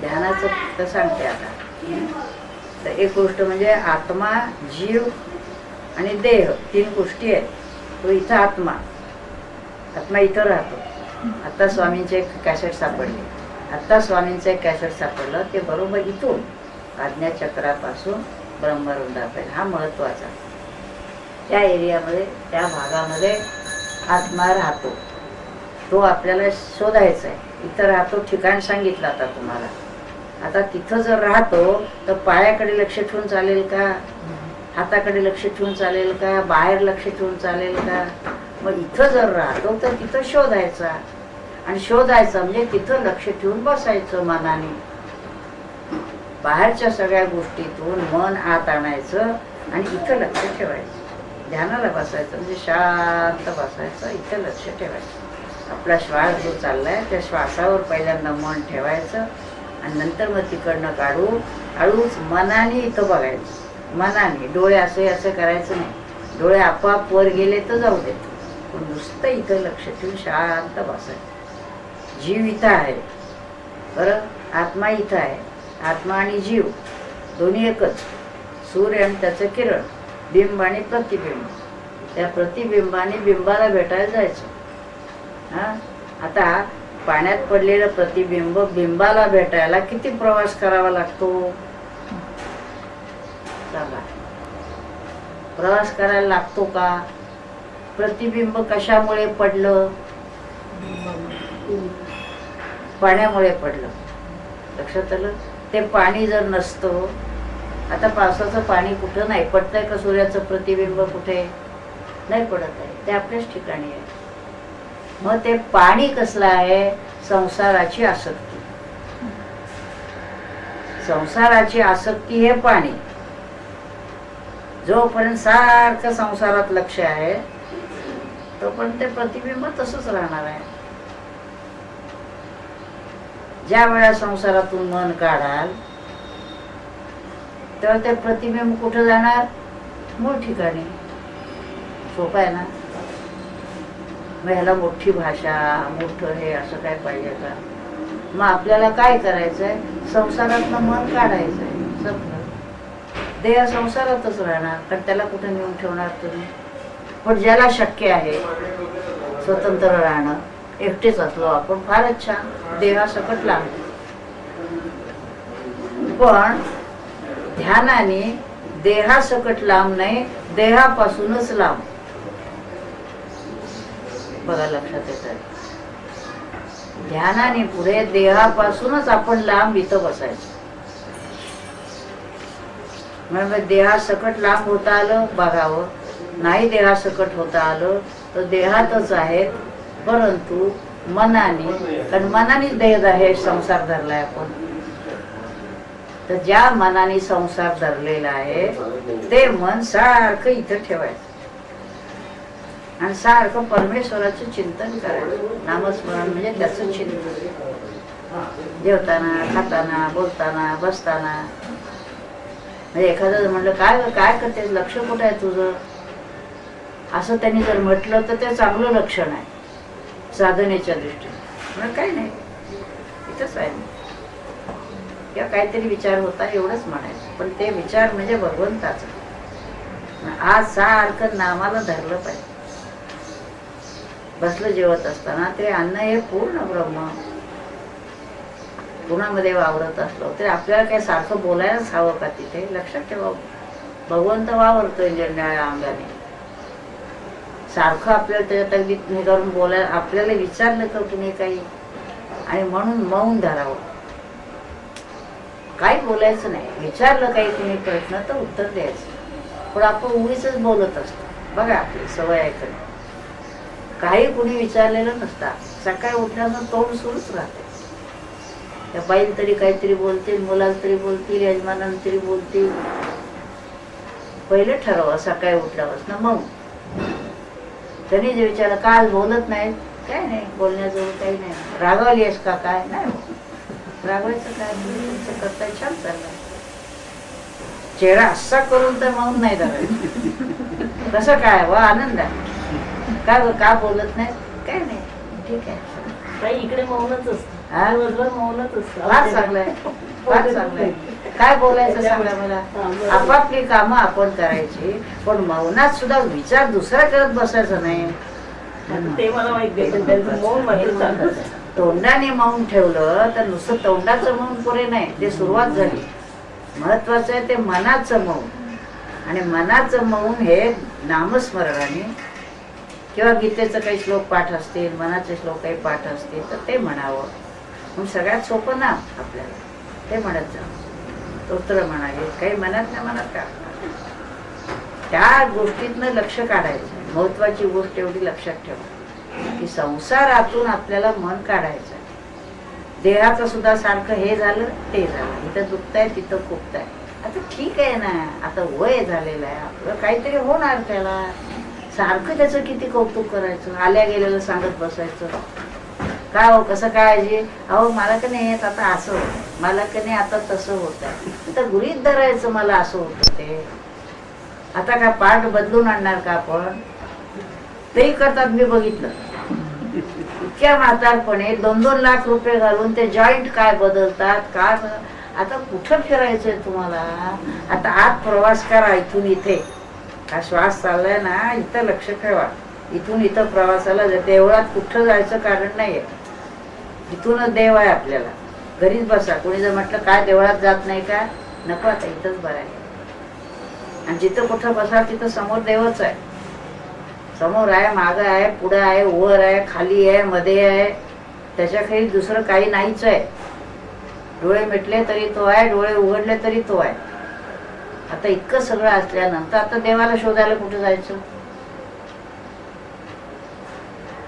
ध्यानाचं फक्त सांगते आता. तर एक गोष्ट म्हणजे आत्मा जीव आणि देह तीन गोष्टी आहेत. तो इथं आत्मा. आत्मा इथं राहतो. आत्ता स्वामींचे एक कॅसेट सापडले. आत्ता स्वामींचं एक कॅसेट सापडलं ते बरोबर इथून आज्ञाचक्रापासून ब्रह्मवृंदापर्यंत हा महत्त्वाचा त्या एरियामध्ये त्या भागामध्ये आत्मा राहतो. तो आपल्याला शोधायचा आहे. इथं राहतो ठिकाण सांगितलं आता तुम्हाला. आता तिथं जर राहतो तर पायाकडे लक्ष ठेवून चालेल का? हाताकडे लक्ष ठेवून चालेल का? बाहेर लक्ष ठेवून चालेल का? मग इथं जर राहतो तर तिथं शोधायचा. आणि शोधायचं म्हणजे तिथं लक्ष ठेवून बसायचं मनाने. बाहेरच्या सगळ्या गोष्टीतून मन आत आणायचं आणि इथं लक्ष ठेवायचं. ध्यानाला बसायचं म्हणजे शांत बसायचं इथं लक्ष ठेवायचं. आपला श्वास जो चाललाय त्या श्वासावर पहिल्यांदा मन ठेवायचं. आणि नंतर मग तिकडनं काढून हळूच मनाने इथं बघायचं. मनाने. डोळे असे असं करायचं नाही. डोळे आपोआप वर गेले तर जाऊ देत पण नुसतं इथं लक्ष ठेवून शांत बसायचं. जीव इथं आहे. बरं? आत्मा इथं आहे. आत्मा आणि जीव. दोन्ही एकच. सूर्य आणि त्याचं किरण. बिंब आणि प्रतिबिंब. त्या प्रतिबिंबाने बिंबाला भेटायला जायचं. हां? आता पाण्यात पडलेलं प्रतिबिंब बिंबाला भेटायला किती प्रवास करावा लागतो? प्रवास करायला लागतो का? प्रतिबिंब कशामुळे पडलं? पाण्यामुळे पडलं. लक्षात आलं? ते पाणी जर नसतं आता पावसाचं पाणी कुठं नाही? पडतंय का सूर्याचं प्रतिबिंब कुठे? नाही पडत आहे. ते आपल्याच ठिकाणी आहे. मग ते पाणी कसलं आहे? संसाराची आसक्ती. संसाराची आसक्ती हे पाणी. जोपर्यंत सारखं संसारात लक्ष आहे तोपर्यंत ते प्रतिबिंब तसंच राहणार आहे. ज्या वेळा संसारातून मन काढाल तेव्हा ते प्रतिबिंब कुठं जाणार? मूळ ठिकाणी. सोपं आहे ना? मग ह्याला मोठी भाषा मोठं हे असं काय पाहिजे का मग आपल्याला काय करायचं आहे संसारातनं मन काढायचं आहे स्वप्न देह संसारातच राहणार कारण त्याला कुठं नेऊन ठेवणार तुम्ही? पण ज्याला शक्य आहे स्वतंत्र राहणं एकटेच असलो आपण फारच छान. देहासकट लागतो पण ध्यानाने देहासकट लांब नाही देहापासूनच लांब. बघा लक्षात येत आहे. ध्यानाने पुढे देहापासूनच आपण लांब इथं बसायचं. म्हणजे देहासकट लांब होता आलं बघावं. नाही देहासकट होता आलं तर देहातच आहे. परंतु मनाने कारण मनानेच देह आहे संसार धरलाय आपण. तर ज्या मनाने संसार धरलेला आहे ते मन सारखं इथं ठेवायचं. आणि सारखं परमेश्वराचं चिंतन करायचं. नामस्मरण म्हणजे त्याचं चिंतन. जेवताना खाताना बोलताना बसताना. म्हणजे एखादं म्हणलं काय काय करते लक्ष कुठं आहे तुझं? असं त्यांनी जर म्हटलं तर ते चांगलं लक्षण आहे. साधनेच्या दृष्टीने. म्हणून काही नाही. इथंच आहे किंवा काहीतरी विचार होता एवढंच म्हणायचं. पण ते विचार म्हणजे भगवंताचं. आज सारखं नामाला धरलं पाहिजे. बसलं जेवत असताना ते अन्न हे पूर्ण ब्रह्म. गुणामध्ये वावरत असलो तरी आपल्याला काय सारखं बोलायलाच हवं का तिथे? लक्षात ठेवा. भगवंत वावरतोय निर्णया अंगाने. सारखं आपल्याला त्याच्यात अगदी हे करून बोलायला आपल्याला विचारलं का तुम्ही काही? आणि म्हणून मौन धरावं. काही बोलायचं नाही. विचारलं काही तुम्ही प्रश्न तर उत्तर द्यायचं. पण आपण उगीच बोलत असतो. बघा आपली सवय ऐकणं काही कुणी विचारलेलं नसतात सकाळी उठल्यानं तोंड सुरूच राहते. त्या बाईन तरी काहीतरी बोलतील मुलाला तरी बोलतील यजमानाला तरी बोलतील. पहिले ठरवा सकाळी उठल्यापासून मग? त्यांनी जे विचारलं काल बोलत नाही? काय नाही बोलण्याजवळ काही नाही. रागवली आहेस का? काय? नाही हो. रागवायचं काय? तुमचं करताय छान चाललंय. चेहरा असा करून तर मग नाही धरायचं. कसं काय? वा आनंद आहे. काय ग, का बोलत नाही काय नाही ठीक आहे. ताई इकडे मौनच असतं. हा? दिवसभर मौनच असतं. फार फार चांगलंय. काय बोलायचं सांगा मला? आपापली कामं आपण करायची पण मौनात सुद्धा विचार दुसरा करत बसायचा नाही. ते मला माहिती आहे पण त्यांचं मौन मात्र चालत तोंडाने मौन ठेवलं तर नुसतं तोंडाचं मौन पुरे नाही ते सुरुवात झाली. महत्वाचं आहे ते मनाचं मौन. आणि मनाचं मौन हे नामस्मरणाने किंवा गीतेचं काही श्लोक पाठ असतील मनाचे श्लोक काही पाठ असतील तर ते म्हणावं. मग सगळ्यात सोपं ना आपल्याला. ते म्हणत जा. स्तोत्र म्हणाले काही मनात नाही मनात का? त्या गोष्टीतनं लक्ष काढायचं महत्वाची गोष्ट एवढी लक्षात ठेवा. की संसारातून आपल्याला मन काढायचं देहाचं सुद्धा सारखं हे झालं ते झालं. इथं दुखतंय तिथं खुपतंय आता ठीक आहे ना. आता वय झालेलं आहे. आपलं काहीतरी होणार त्याला. सारखं त्याचं किती कौतुक करायचं? आल्या गेलेलं सांगत बसायचं. काय हो कसं काय जे अहो मला का नाही येत आता असं होतं मला का नाही आता तसं होत आहे तर गृहीत धरायचं मला असं होतं ते. आता काय पाठ बदलून आणणार का आपण? तेही करतात मी बघितलं. इतक्या म्हातारपणे दोन दोन लाख रुपये घालून ते जॉईंट काय बदलतात काय आता कुठं फिरायचंय तुम्हाला? आता आत प्रवास करा इथून इथे. हा श्वास चाललाय ना इथं लक्ष ठेवा. इथून इथं प्रवासाला जा. देवळात कुठं जायचं कारण नाहीये. इथूनच देव आहे आपल्याला. घरीच बसा. कोणी जर म्हटलं काय देवळात जात नाही का? नको आता इथंच बरं आहे. आणि जिथं कुठं बसा तिथं समोर देवच आहे. समोर आहे मागं आहे पुढं आहे वर आहे खाली आहे मध्ये आहे. त्याच्याखाली दुसरं काही नाहीच आहे. डोळे मिटले तरी तो आहे डोळे उघडले तरी तो आहे. आता इतकं सगळं असल्यानंतर आता देवाला शोधायला कुठं जायचं?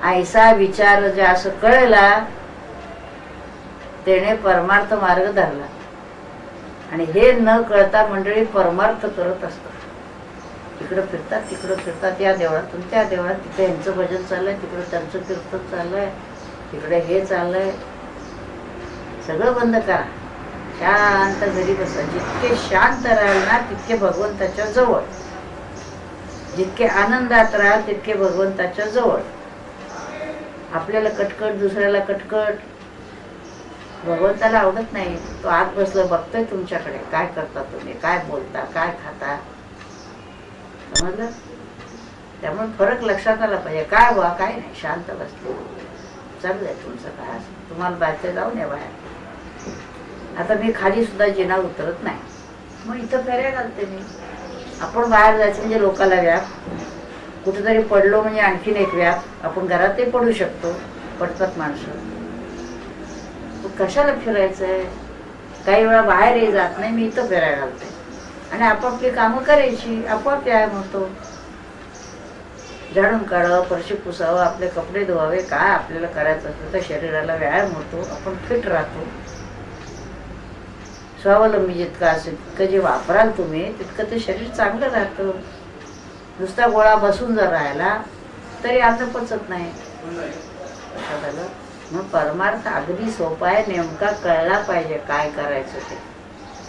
ऐसा विचार जे असं कळला त्याने परमार्थ मार्ग धरला. आणि हे न कळता मंडळी परमार्थ करत असतात. इकडं फिरतात तिकडं फिरतात या देवळातून त्या देवळात तिथे यांचं भजन चाललंय तिकडं त्यांचं कीर्तन चाललंय तिकडे हे चाललंय. सगळं बंद करा. शांत घरी बसा जितके शांत राहाल ना तितके भगवंताच्या जवळ. जितके आनंदात राहाल तितके भगवंताच्या जवळ. आपल्याला कटकट दुसऱ्याला कटकट. भगवंताला आवडत नाही. तो आत बसलं बघतोय तुमच्याकडे. काय करता तुम्ही? काय बोलता? काय खाता? समजलं? त्यामुळे फरक लक्षात आला पाहिजे. काय व्हा काय नाही. शांत बसले. चाललंय तुमचं काय असं तुम्हाला बाहेर जाऊन या बाहेर. आता मी खाली सुद्धा जिना उतरत नाही. मग इथं फेऱ्या घालते मी. आपण बाहेर जायचं म्हणजे लोकाला व्याप. कुठेतरी पडलो म्हणजे आणखीन एक व्याप. आपण घरातही पडू शकतो. पडतात माणसं. कशाला कशाला फिरायचंय? काही वेळा बाहेरही जात नाही. मी इथं फेऱ्या घालते. आणि आपापली कामं करायची. आपोआप व्यायाम होतो. झाडून काढावं फरशी पुसावं आपले कपडे धुवावे. काय आपल्याला करायचं असतं तर शरीराला व्यायाम होतो. आपण फिट राहतो. स्वावलंबी जितकं असेल? तितकं जे वापराल तुम्ही तितकं ते शरीर चांगलं राहतं. नुसता गोळा बसून जर राहिला तरी अन्न पचत नाही. लक्षात मग परमार्थ अगदी सोपा आहे नेमका कळला पाहिजे काय करायचं ते.